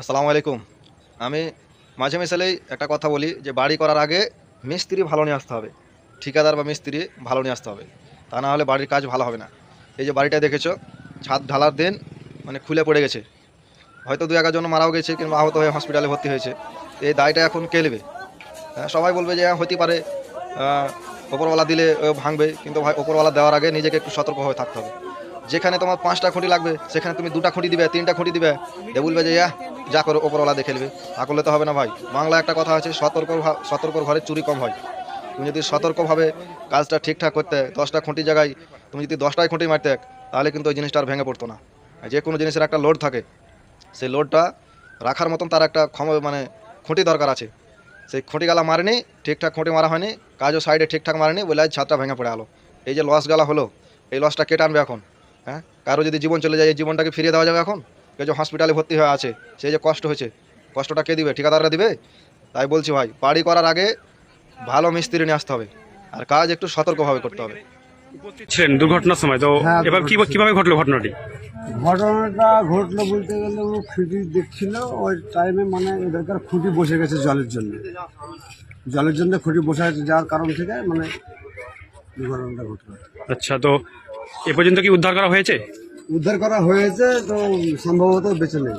আসসালামু আলাইকুম। আমি মাঝে মিশালেই একটা কথা বলি যে বাড়ি করার আগে মিস্ত্রি ভালো নিয়ে আসতে হবে। ঠিকাদার বা মিস্ত্রি ভালো নিয়ে আসতে হবে। তা না হলে বাড়ির কাজ ভালো হবে না। এই যে বাড়িটা দেখেছ ছাদ ঢালার দিন মানে খুলে পড়ে গেছে। হয়তো দু একার জন্য মারাও গেছে কিংবা আহত হয়ে হসপিটালে ভর্তি হয়েছে। এই দায়টা এখন কে নেবে? হ্যাঁ, সবাই বলবে যে হ্যাঁ, হতে পারে। ওপরওয়ালা দিলে ভাঙবে কিন্তু ভাই ওপরওয়ালা দেওয়ার আগে নিজেকে একটু সতর্কভাবে থাকতে হবে। যেখানে তোমার পাঁচটা খুঁটি লাগবে সেখানে তুমি দুটা খুঁটি দিবে তিনটা খুঁটি দিবে। দিয়ে বলবে যে ইয়া যা করো ওপরওয়ালা দেখে নেবে। তা করলে তো হবে না ভাই। বাংলা একটা কথা আছে, সতর্ক সতর্ক ঘরে চুরি কম হয়। তুমি যদি সতর্কভাবে কাজটা ঠিকঠাক করতে দশটা খুঁটি জায়গায় তুমি যদি দশটায় খুঁটি মারতে, তাহলে কিন্তু ওই জিনিসটা আর ভেঙে পড়তো না। যে কোনো জিনিসের একটা লোড থাকে, সেই লোডটা রাখার মতন তার একটা ক্ষম মানে খুঁটি দরকার আছে। সেই খুঁটিগালা মারেনি, ঠিকঠাক খুঁটি মারা হয়নি, কাজও সাইডে ঠিকঠাক মারেনি, বলে আজ ছাদটা ভেঙে পড়ে আলো। এই যে লস গালা হলো, এই লসটা কেটে আনবে এখন? হ্যাঁ? কারও যদি জীবন চলে যায়, এই জীবনটাকে ফিরিয়ে দেওয়া যাবে এখন? কেউ যে হসপিটালে ভর্তি হয়ে আছে সেই যে কষ্ট হয়েছে কষ্টটা কে দিবে ঠিকাদাররা দিবে? তাই বলছি ভাই বাড়ি করার আগে ভালো মিস্ত্রি নিয়ে আসতে হবে আর কাজ একটু সতর্কভাবে করতে হবে। ছিলেন দুর্ঘটনার সময় তো হ্যাঁ, এবার কি কীভাবে ঘটলো ঘটনাটি? ঘটনাটা ঘটলো বলতে গেলে ও খুঁটি দেখছিল ওই টাইমে মানে এদেরকার খুঁটি বসে গেছে জলের জন্য। জলের জন্য খুঁটি বসে আছে যার কারণ থেকে মানে দুর্ঘটনাটা ঘটলো। আচ্ছা তো এ পর্যন্ত কি উদ্ধার করা হয়েছে? উদ্ধার করা হয়েছে তো সম্ভবত বেঁচে নেই